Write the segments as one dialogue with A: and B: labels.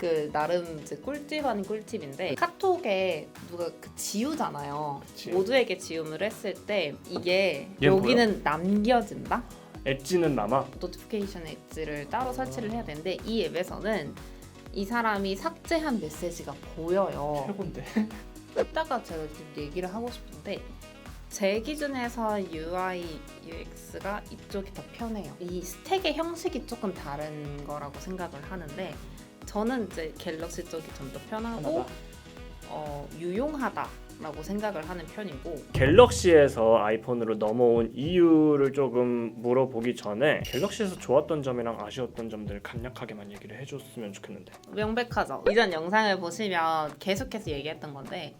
A: 그 나름 이제 꿀팁 아닌 꿀팁인데 카톡에 누가 그 지우잖아요.
B: 그치.
A: 모두에게 지움을 했을 때 이게 여기는 남겨진다.
B: 엣지는 남아.
A: 노티피케이션 엣지를 따로 설치를 해야 되는데 이 앱에서는 이 사람이 삭제한 메시지가 보여요.
B: 최고인데.
A: 이따가 제가 좀 얘기를 하고 싶은데 제 기준에서 UI, UX가 이쪽이 더 편해요. 이 스택의 형식이 조금 다른 거라고 생각을 하는데 저는 이제 갤럭시 쪽이 좀 더 편하고. 어, 유용하다라고 생각을 하는 편이고
B: 갤럭시에서 아이폰으로 넘어온 이유를 조금 물어보기 전에 갤럭시에서 좋았던 점이랑 아쉬웠던 점들 간략하게만 얘기를 해줬으면 좋겠는데.
A: 명백하죠. 이전 영상을 보시면 계속해서 얘기했던 건데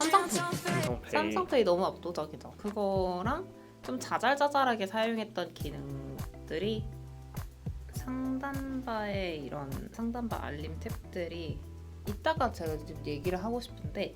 A: 삼성페이
B: 삼성페이.
A: 삼성페이 너무 압도적이죠. 그거랑 좀 자잘자잘하게 사용했던 기능들이 상단바의 이런 상단바 알림 탭들이 이따가 제가 좀 얘기를 하고 싶은데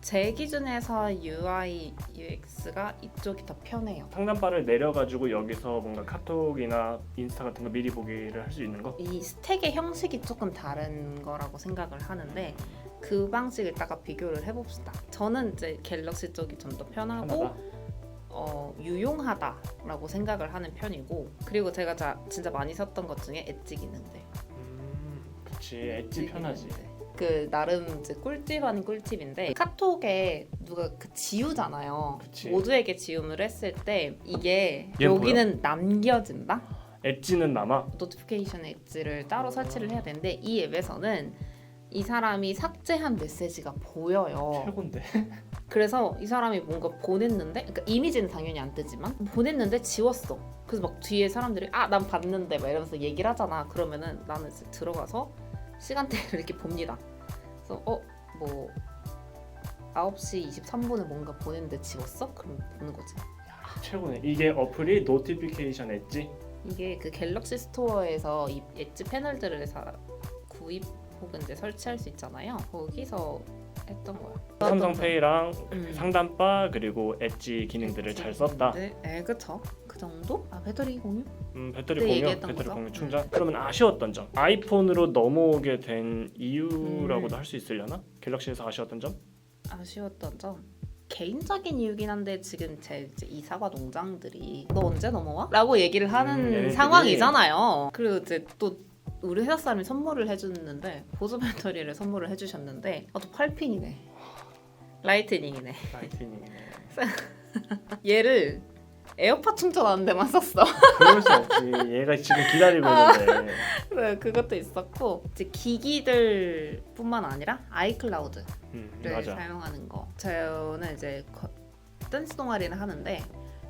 A: 제 기준에서 UI, UX가 이쪽이 더 편해요.
B: 상단바를 내려가지고 여기서 뭔가 카톡이나 인스타 같은 거 미리 보기를 할 수 있는 거.
A: 이 스택의 형식이 조금 다른 거라고 생각을 하는데 그 방식을 이따가 비교를 해봅시다. 저는 이제 갤럭시 쪽이 좀 더 편하고
B: 하나다.
A: 어, 유용하다라고 생각을 하는 편이고 그리고 제가 자, 진짜 많이 썼던 것 중에 엣지 기능들.
B: 음, 그치 엣지 편하지.
A: 기능들. 그 나름 이제 꿀팁 아닌 꿀팁인데 카톡에 누가 그 지우잖아요.
B: 그치.
A: 모두에게 지움을 했을 때 이게 여기는 남겨진다.
B: 엣지는 남아.
A: 노티피케이션 엣지를 따로 설치를 해야 되는데 이 앱에서는 이 사람이 삭제한 메시지가 보여요.
B: 최고인데.
A: 그래서 이 사람이 뭔가 보냈는데, 그러니까 이미지는 당연히 안 뜨지만 보냈는데 지웠어. 그래서 막 뒤에 사람들이 아 난 봤는데 막 이러면서 얘기를 하잖아. 그러면은 나는 이제 들어가서 시간대를 이렇게 봅니다. 그래서 어뭐 9시 23분에 뭔가 보냈는데 지웠어? 그럼 보는 거지.
B: 최고네. 이게 어플이 노티피케이션 엣지.
A: 이게 그 갤럭시 스토어에서 이 엣지 패널들을 사, 구입 혹은 이제 설치할 수 있잖아요. 거기서 했던 거야.
B: 삼성페이랑
A: 음.
B: 상단바 그리고 엣지 기능들을 잘 썼다.
A: 네, 네, 그쵸. 그 정도? 아 배터리 공유?
B: 음, 배터리
A: 그때
B: 공유,
A: 얘기했던
B: 배터리
A: 거죠?
B: 공유 충전. 그러면 아쉬웠던 점. 아이폰으로 넘어오게 된 이유라고도
A: 음.
B: 할수 있으려나? 갤럭시에서 아쉬웠던 점?
A: 아쉬웠던 점. 개인적인 이유긴 한데 지금 제 이제 이 사과 농장들이 너 언제 넘어와? 라고 얘기를 하는
B: 음, 얘네들이.
A: 상황이잖아요. 그리고 이제 또 우리 회사 사람이 선물을 해줬는데 보조 배터리를 선물을 해주셨는데 아또 8핀이네. 라이트닝이네.
B: 라이트닝이네.
A: 얘를 에어팟 충전하는 데만 썼어.
B: 그럴 수 없지. 얘가 지금 기다리고
A: 아.
B: 있는데.
A: 네, 그것도 있었고 이제 기기들 뿐만 아니라 아이클라우드를
B: 음, 맞아.
A: 사용하는 거. 저는 이제 거- 댄스 동아리를 하는데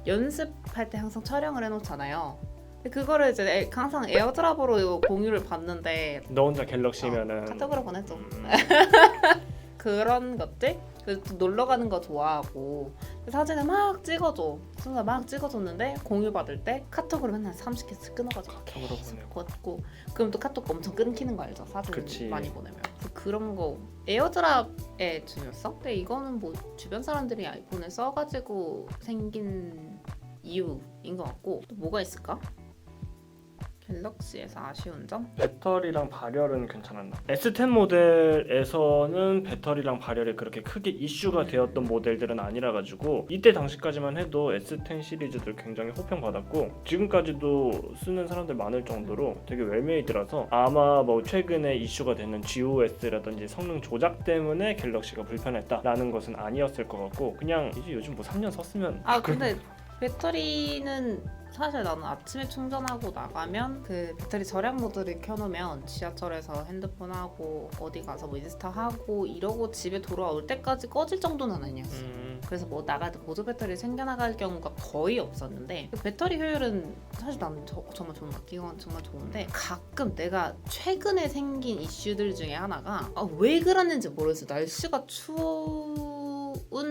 A: 연습할 때 항상 촬영을 해놓잖아요. 근데 그거를 이제 에- 항상 에어드랍으로 공유를 받는데
B: 너 혼자 갤럭시면은.
A: 어, 카톡으로 보내줘.
B: 음,
A: 그런 것들? 또 놀러 가는 거 좋아하고. 사진을 막 찍어줘. 순간 막 찍어줬는데 공유 받을 때 카톡으로 맨날 30개씩 끊어가지고
B: 카톡으로
A: 계속
B: 보내고.
A: 걷고. 그럼 또 카톡 엄청 끊기는 거 알죠? 사진
B: 그치.
A: 많이 보내면. 그래서 그런 거. 에어드랍의 중요성 근데 이거는 뭐 주변 사람들이 아이폰을 써가지고 생긴 이유인 것 같고. 또 뭐가 있을까? 갤럭시에서 아쉬운 점?
B: 배터리랑 발열은 괜찮았나? S10 모델에서는 배터리랑 발열이 그렇게 크게 이슈가 되었던 모델들은 아니라 가지고 이때 당시까지만 해도 S10 시리즈들 굉장히 호평받았고 지금까지도 쓰는 사람들 많을 정도로 되게 웰메이드라서 아마 뭐 최근에 이슈가 되는 GOS라든지 성능 조작 때문에 갤럭시가 불편했다라는 것은 아니었을 것 같고 그냥 이제 요즘 뭐 3년 썼으면
A: 아 근데 배터리는 사실 나는 아침에 충전하고 나가면 그 배터리 절약 모드를 켜놓으면 지하철에서 핸드폰 하고 어디 가서 뭐 인스타 하고 이러고 집에 돌아올 때까지 꺼질 정도는 아니었어.
B: 음,
A: 그래서 뭐 나갈 때 보조 배터리 생겨나갈 경우가 거의 없었는데 그 배터리 효율은 사실 나는 저- 정말 좋은 것 같아. 이건 정말 좋은데 가끔 내가 최근에 생긴 이슈들 중에 하나가 아, 왜 그랬는지 모르겠어. 날씨가 추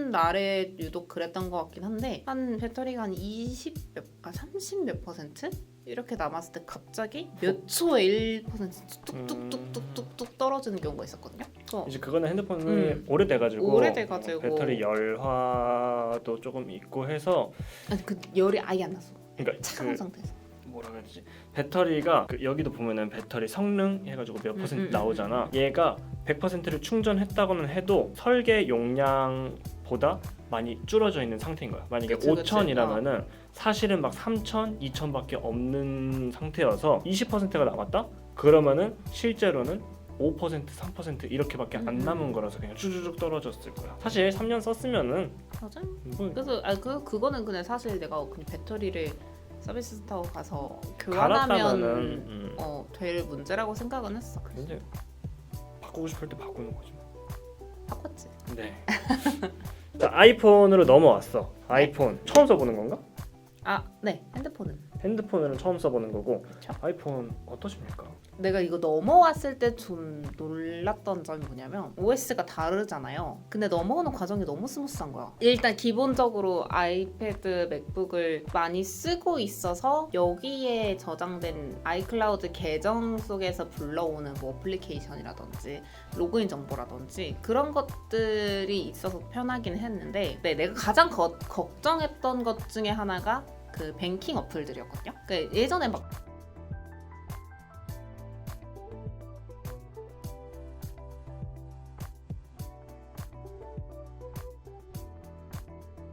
A: 운 날에 유독 그랬던 것 같긴 한데 한 배터리가 한 20 몇, 아 30몇 퍼센트? 이렇게 남았을 때 갑자기 몇 초에 1% 뚝뚝뚝뚝뚝뚝 떨어지는 경우가 있었거든요. 그래서
B: 이제 그거는 핸드폰이
A: 음.
B: 오래돼가지고
A: 오래돼가지고.
B: 배터리 열화도 조금 있고 해서
A: 아니 그 열이 아예 안 났어.
B: 그러니까
A: 차가운
B: 그
A: 상태에서.
B: 뭐라 그렇지. 배터리가 그 여기도 보면은 배터리 성능 해가지고 몇
A: 음,
B: 퍼센트
A: 음, 음,
B: 나오잖아. 얘가 100%를 충전했다고는 해도 설계 용량 보다 많이 줄어져 있는 상태인 거야. 만약에
A: 그치, 그치.
B: 5천이라면은 사실은 막 3천, 2천밖에 없는 상태여서 20%가 남았다? 그러면은 실제로는 5%, 3% 이렇게밖에 안
A: 음.
B: 남은 거라서 그냥 쭉쭉쭉 떨어졌을 거야. 사실 3년 썼으면은
A: 맞아.
B: 뭐
A: 그래서 아 그 그거는 그냥 사실 내가 그냥 배터리를 서비스 스타워 가서 교환하면
B: 갈았다면은 음,
A: 어 될 문제라고 생각은 했어.
B: 근데 바꾸고 싶을 때 바꾸는 거지.
A: 바꿨지.
B: 네. 자, 아이폰으로 넘어왔어. 아이폰 처음 써보는 건가?
A: 아 네 핸드폰은
B: 핸드폰으로는 처음 써보는 거고
A: 그쵸.
B: 아이폰 어떠십니까?
A: 내가 이거 넘어왔을 때 좀 놀랐던 점이 뭐냐면 OS가 다르잖아요. 근데 넘어오는 과정이 너무 스무스한 거야. 일단 기본적으로 아이패드, 맥북을 많이 쓰고 있어서 여기에 저장된 아이클라우드 계정 속에서 불러오는 뭐 어플리케이션이라든지 로그인 정보라든지 그런 것들이 있어서 편하긴 했는데 네, 내가 가장 거- 걱정했던 것 중에 하나가 그 뱅킹 어플들이었거든요. 그 예전에 막